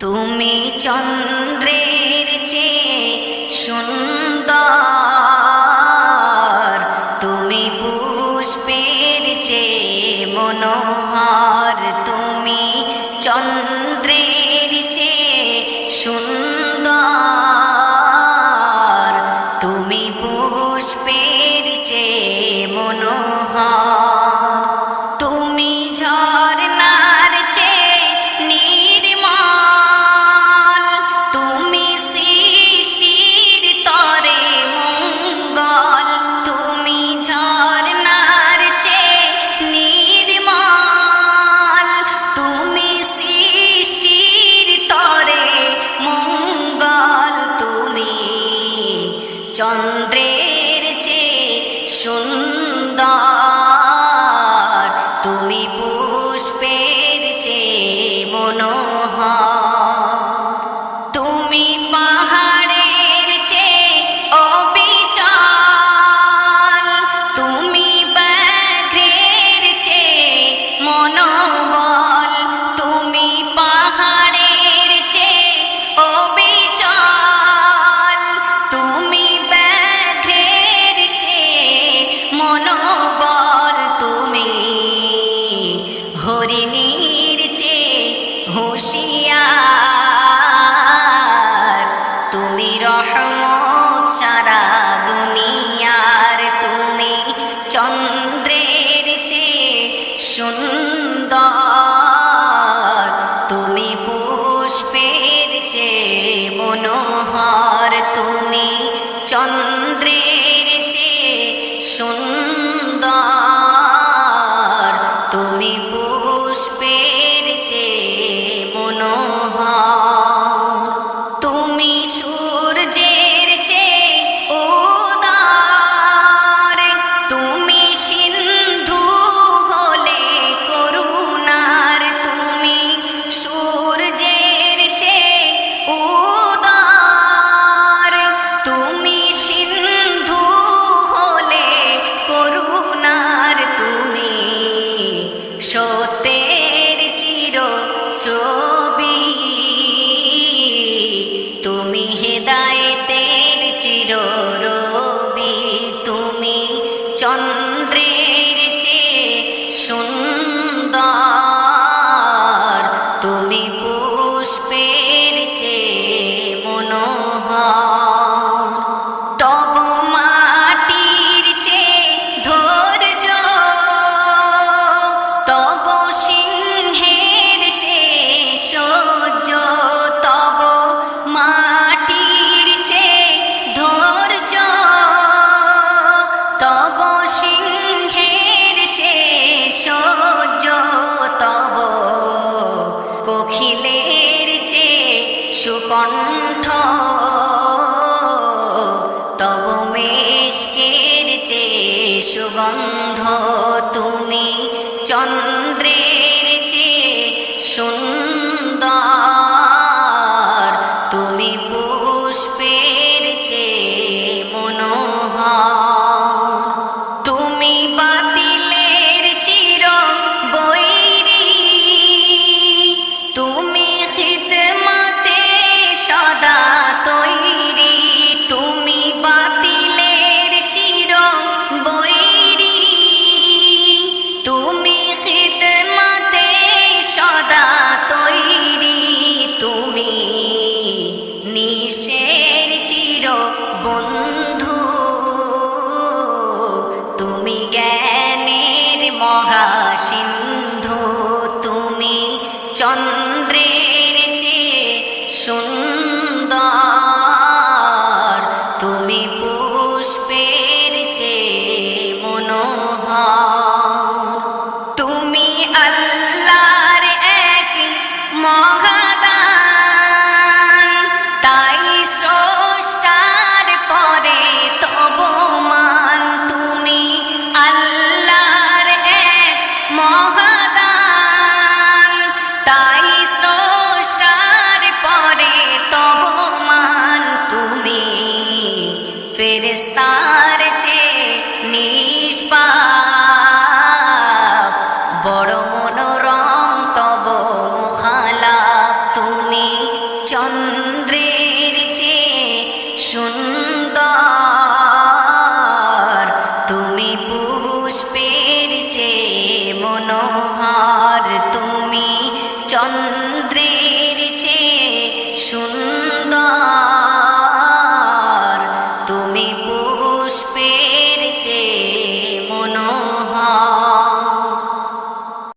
তুমি চন্দ্রের চে সুন্দর। তুমি পুষ্পের চেয়ে মনোহর। তুমি চন্দ্রের চে সুন্দর। তুমি পুষ্পের চে মনোহর। tú. চির অখিলের যে সুকণ্ঠ তব মেশকের যে সুগন্ধ তুমি চন্দ্র nó run.